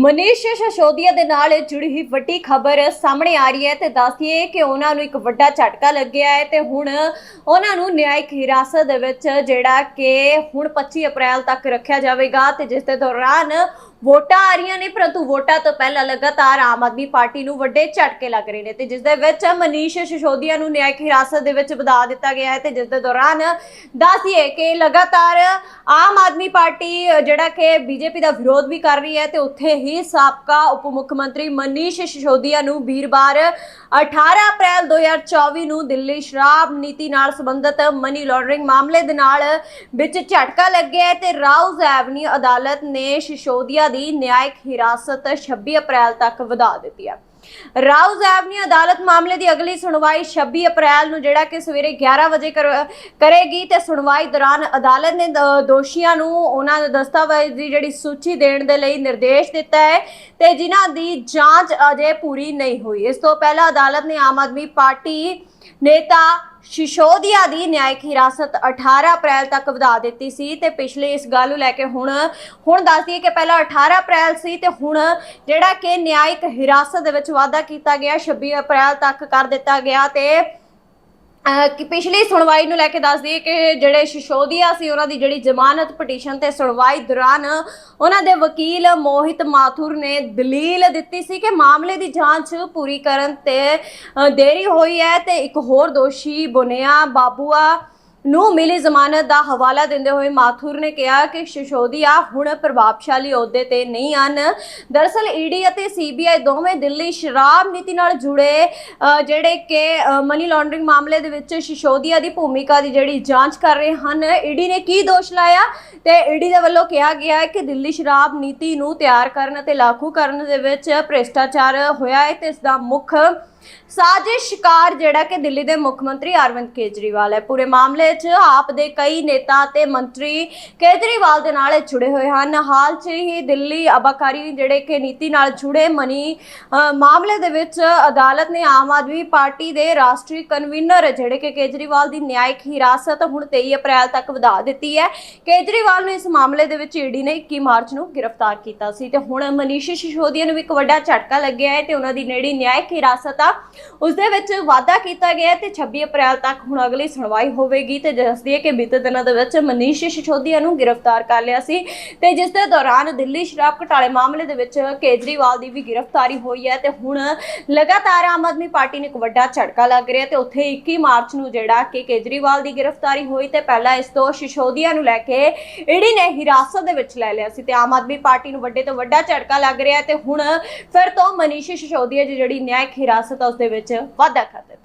ਮਨੀਸ਼ ਸ਼ਸ਼ੋਦੀਆ ਦੇ ਨਾਲ ਜੁੜੀ ਹੋਈ ਵੱਡੀ ਖਬਰ ਸਾਹਮਣੇ ਆ ਰਹੀ ਹੈ ਤੇ ਦੱਸਦੀਏ ਕਿ ਉਹਨਾਂ ਨੂੰ ਇੱਕ ਵੱਡਾ ਝਟਕਾ ਲੱਗਿਆ ਹੈ ਤੇ ਹੁਣ ਉਹਨਾਂ ਨੂੰ ਨਿਆਇਕ ਹਿਰਾਸਤ ਦੇ ਵਿੱਚ ਜਿਹੜਾ ਕਿ ਹੁਣ 25 ਅਪ੍ਰੈਲ ਤੱਕ ਰੱਖਿਆ ਜਾਵੇਗਾ ਤੇ ਜਿਸ ਦੇ ਦੌਰਾਨ ਵੋਟਾਂ ਆ ਰਹੀਆਂ ਨੇ, ਪਰੰਤੂ ਵੋਟਾਂ ਤੋਂ ਪਹਿਲਾਂ ਲਗਾਤਾਰ ਆਮ ਆਦਮੀ ਪਾਰਟੀ ਨੂੰ ਵੱਡੇ ਝਟਕੇ ਲੱਗ ਰਹੇ ਨੇ ਤੇ ਜਿਸ ਦੇ ਵਿੱਚ ਮਨੀਸ਼ ਸ਼ਸ਼ੋਦੀਆ ਨੂੰ ਨਿਆਇਕ ਹਿਰਾਸਤ ਦੇ ਵਿੱਚ ਵਧਾ ਦਿੱਤਾ ਗਿਆ ਹੈ ਤੇ ਜਿਸ ਦੇ ਦੌਰਾਨ ਦੱਸਦੀਏ ਕਿ ਲਗਾਤਾਰ ਆਮ ਆਦਮੀ ਪਾਰਟੀ, ਜਿਹੜਾ ਕਿ ਬੀਜੇਪੀ ਦਾ ਵਿਰੋਧ ਵੀ ਕਰ ਰਹੀ ਹੈ ਤੇ ਉੱਥੇ ਹੀ ਸਾਬਕਾ ਉਪ ਮੁੱਖ ਮੰਤਰੀ ਮਨੀਸ਼ ਸ਼ਿਸ਼ੋਦੀਆ ਨੂੰ ਵੀਰਵਾਰ 18 ਅਪ੍ਰੈਲ 2024 ਨੂੰ ਦਿੱਲੀ ਸ਼ਰਾਬ ਨੀਤੀ ਨਾਲ ਸੰਬੰਧਿਤ ਮਨੀ ਲਾਂਡਰਿੰਗ ਮਾਮਲੇ ਦੇ ਨਾਲ ਵਿੱਚ ਝਟਕਾ ਲੱਗਿਆ ਹੈ ਤੇ ਰਾਉਜ਼ ਐਵਨਿਊ ਅਦਾਲਤ ਨੇ ਸ਼ਿਸ਼ੋਦੀਆ ਦੀ ਨਿਆਇਕ ਹਿਰਾਸਤ 26 ਅਪ੍ਰੈਲ ਤੱਕ ਵਧਾ ਦਿੱਤੀ ਹੈ। ਰਾਉਜ਼ ਐਵਨਿਊ ਅਦਾਲਤ ਮਾਮਲੇ ਦੀ ਅਗਲੀ ਸੁਣਵਾਈ 26 ਅਪ੍ਰੈਲ ਨੂੰ ਜਿਹੜਾ ਕਿ ਸਵੇਰੇ 11 ਵਜੇ ਕਰ- ਕਰੇਗੀ ਤੇ ਸੁਣਵਾਈ ਦੌਰਾਨ ਅਦਾਲਤ ਨੇ ਦੋਸ਼ੀਆਂ ਨੂੰ ਉਹਨਾਂ ਦੇ ਦਸਤਾਵੇਜ਼ ਦੀ ਜਿਹੜੀ ਸੂਚੀ ਦੇਣ ਦੇ ਲਈ ਨਿਰਦੇਸ਼ ਦਿੱਤਾ ਹੈ ਤੇ ਜਿਨ੍ਹਾਂ ਦੀ ਜਾਂਚ ਅਜੇ ਪੂਰੀ ਨਹੀਂ ਹੋਈ। ਇਸ ਤੋਂ ਪਹਿਲਾਂ ਅਦਾਲਤ ਨੇ ਆਮ ਆਦਮੀ ਪਾਰਟੀ ਨੇਤਾ ਸ਼ਿਸ਼ੋਦੀਆ ਦੀ ਨਿਆਇਕ ਹਿਰਾਸਤ 18 ਅਪ੍ਰੈਲ ਤੱਕ ਵਧਾ ਦਿੱਤੀ ਸੀ ਤੇ ਪਿਛਲੇ ਇਸ ਗੱਲ ਨੂੰ ਲੈ ਕੇ ਹੁਣ ਹੁਣ ਦੱਸ ਦਈਏ ਕਿ ਪਹਿਲਾਂ 18 ਅਪ੍ਰੈਲ ਸੀ ਤੇ ਹੁਣ ਜਿਹੜਾ ਕਿ ਨਿਆਇਕ ਹਿਰਾਸਤ ਦੇ ਵਿੱਚ ਵਾਅਦਾ ਕੀਤਾ ਗਿਆ 26 ਅਪ੍ਰੈਲ ਤੱਕ ਕਰ ਦਿੱਤਾ ਗਿਆ ਤੇ ਕਿ ਪਿਛਲੀ ਸੁਣਵਾਈ ਨੂੰ ਲੈ ਕੇ ਦੱਸ ਦਈਏ ਕਿ ਜਿਹੜੇ ਸ਼ਿਸ਼ੋਦੀਆ ਸੀ, ਉਹਨਾਂ ਦੀ ਜਿਹੜੀ ਜ਼ਮਾਨਤ ਪਟੀਸ਼ਨ ਤੇ ਸੁਣਵਾਈ ਦੌਰਾਨ ਉਹਨਾਂ ਦੇ ਵਕੀਲ ਮੋਹਿਤ ਮਾਥੁਰ ਨੇ ਦਲੀਲ ਦਿੱਤੀ ਸੀ ਕਿ ਮਾਮਲੇ ਦੀ ਜਾਂਚ ਪੂਰੀ ਕਰਨ ਤੇ ਦੇਰੀ ਹੋਈ ਹੈ ਤੇ ਇੱਕ ਹੋਰ ਦੋਸ਼ੀ ਬੁਨਿਆ ਬਾਬੂਆ ਨੂੰ ਮਿਲੀ ਜ਼ਮਾਨਤ ਦਾ ਹਵਾਲਾ ਦਿੰਦੇ ਹੋਏ ਮਾਥੁਰ ਨੇ ਕਿਹਾ ਕਿ ਸ਼ਿਸ਼ੋਦੀਆ ਹੁਣ ਪ੍ਰਭਾਵਸ਼ਾਲੀ ਅਹੁਦੇ ਤੇ ਨਹੀਂ ਹਨ। ਦਰਅਸਲ ਈਡੀ ਅਤੇ ਸੀਬੀਆਈ ਦੋਵੇਂ ਦਿੱਲੀ ਸ਼ਰਾਬ ਨੀਤੀ ਨਾਲ ਜੁੜੇ ਜਿਹੜੇ ਕਿ ਮਨੀ ਲਾਂਡਰਿੰਗ ਮਾਮਲੇ ਦੇ ਵਿੱਚ ਸ਼ਿਸ਼ੋਦੀਆ ਦੀ ਭੂਮਿਕਾ ਦੀ ਜਿਹੜੀ ਜਾਂਚ ਕਰ ਰਹੇ ਹਨ। ਈਡੀ ਨੇ ਕੀ ਦੋਸ਼ ਲਾਇਆ? ਤੇ ਈਡੀ ਦੇ ਵੱਲੋਂ ਕਿਹਾ ਗਿਆ ਹੈ ਕਿ ਦਿੱਲੀ ਸ਼ਰਾਬ ਨੀਤੀ ਨੂੰ ਤਿਆਰ ਕਰਨ ਅਤੇ ਲਾਗੂ ਕਰਨ ਦੇ ਵਿੱਚ ਭ੍ਰਿਸ਼ਟਾਚਾਰ ਹੋਇਆ ਹੈ ਤੇ ਇਸ ਦਾ ਮੁੱਖ ਸਾਜ਼ਿਸ਼ ਸ਼ਿਕਾਰ ਜਿਹੜਾ ਕਿ ਦਿੱਲੀ ਦੇ ਮੁੱਖ ਮੰਤਰੀ ਅਰਵਿੰਦ ਕੇਜਰੀਵਾਲ ਹੈ। ਪੂਰੇ ਮਾਮਲੇ 'ਚ ਆਪ ਦੇ ਕਈ ਨੇਤਾ ਤੇ ਮੰਤਰੀ ਕੇਜਰੀਵਾਲ ਦੇ ਨਾਲ ਜੁੜੇ ਹੋਏ ਹਨ। ਹਾਲ 'ਚ ਹੀ ਦਿੱਲੀ ਅਬਾਕਾਰੀ ਜਿਹੜੇ ਕਿ ਨੀਤੀ ਨਾਲ ਜੁੜੇ ਮਨੀ ਮਾਮਲੇ ਦੇ ਵਿੱਚ ਅਦਾਲਤ ਨੇ ਆਮ ਆਦਮੀ ਪਾਰਟੀ ਦੇ ਰਾਸ਼ਟਰੀ ਕਨਵੀਨਰ ਜਿਹੜੇ ਕਿ ਕੇਜਰੀਵਾਲ ਦੀ ਨਿਆਇਕ ਹਿਰਾਸਤ ਹੁਣ 23 ਅਪ੍ਰੈਲ ਤੱਕ ਵਧਾ ਦਿੱਤੀ ਹੈ। ਕੇਜਰੀਵਾਲ ਨੂੰ ਇਸ ਮਾਮਲੇ ਦੇ ਵਿੱਚ ਈਡੀ ਨੇ 21 ਮਾਰਚ ਨੂੰ ਗ੍ਰਿਫਤਾਰ ਕੀਤਾ ਸੀ। ਤੇ ਹੁਣ ਮਨੀਸ਼ ਸਿਸੋਦੀਆ ਨੂੰ ਵੀ ਇੱਕ ਵੱਡਾ ਝਟਕਾ ਲੱਗਿਆ ਹੈ ਤੇ ਉਹਨਾਂ ਦੀ ਨੇੜੀ ਨਿਆਇਕ ਹਿਰਾਸਤ ਆ। ਉਸ ਦੇ ਵਿੱਚ ਵਾਅਦਾ ਕੀਤਾ ਗਿਆ ਤੇ 26 ਅਪ੍ਰੈਲ ਤੱਕ ਹੁਣ ਅਗਲੀ ਸੁਣਵਾਈ ਹੋਵੇਗੀ ਤੇ ਦੱਸਦੀ ਹੈ ਕਿ ਬੀਤੇ ਦਿਨਾਂ ਦੇ ਵਿੱਚ ਮਨੀਸ਼ ਸਿਸੋਦੀਆ ਨੂੰ ਗ੍ਰਿਫਤਾਰ ਕਰ ਲਿਆ ਸੀ ਤੇ ਜਿਸ ਦੇ ਦੌਰਾਨ ਦਿੱਲੀ ਸ਼ਰਾਬ ਘੁਟਾਲੇ ਮਾਮਲੇ ਦੇ ਵਿੱਚ ਕੇਜਰੀਵਾਲ ਦੀ ਵੀ ਗ੍ਰਿਫਤਾਰੀ ਹੋਈ ਹੈ ਤੇ ਹੁਣ ਲਗਾਤਾਰ ਆਮ ਆਦਮੀ ਪਾਰਟੀ ਨੂੰ ਇੱਕ ਵੱਡਾ ਝਟਕਾ ਲੱਗ ਰਿਹਾ ਤੇ ਉੱਥੇ 21 ਮਾਰਚ ਨੂੰ ਜਿਹੜਾ ਕਿ ਕੇਜਰੀਵਾਲ ਦੀ ਗ੍ਰਿਫਤਾਰੀ ਹੋਈ ਤੇ ਪਹਿਲਾਂ ਇਸ ਤੋਂ ਸਿਸੋਦੀਆ ਨੂੰ ਲੈ ਕੇ ਈਡੀ ਨੇ ਹਿਰਾਸਤ ਦੇ ਵਿੱਚ ਲੈ ਲਿਆ ਸੀ ਤੇ ਆਮ ਆਦਮੀ ਪਾਰਟੀ ਨੂੰ ਵੱਡੇ ਤੋਂ ਵੱਡਾ ਝਟਕਾ ਲੱਗ ਰਿਹਾ ਤੇ ਹੁਣ ਫਿਰ ਤੋਂ ਮਨੀਸ਼ ਸਿਸੋਦੀਆ ਦੀ ਜਿਹੜੀ ਨਿਆਇਕ ਹਿਰਾਸਤ ਆ ਉਸ ਦੇ ਵਿੱਚ ਵਾਧਾ ਕਰ ਦਿੱਤਾ।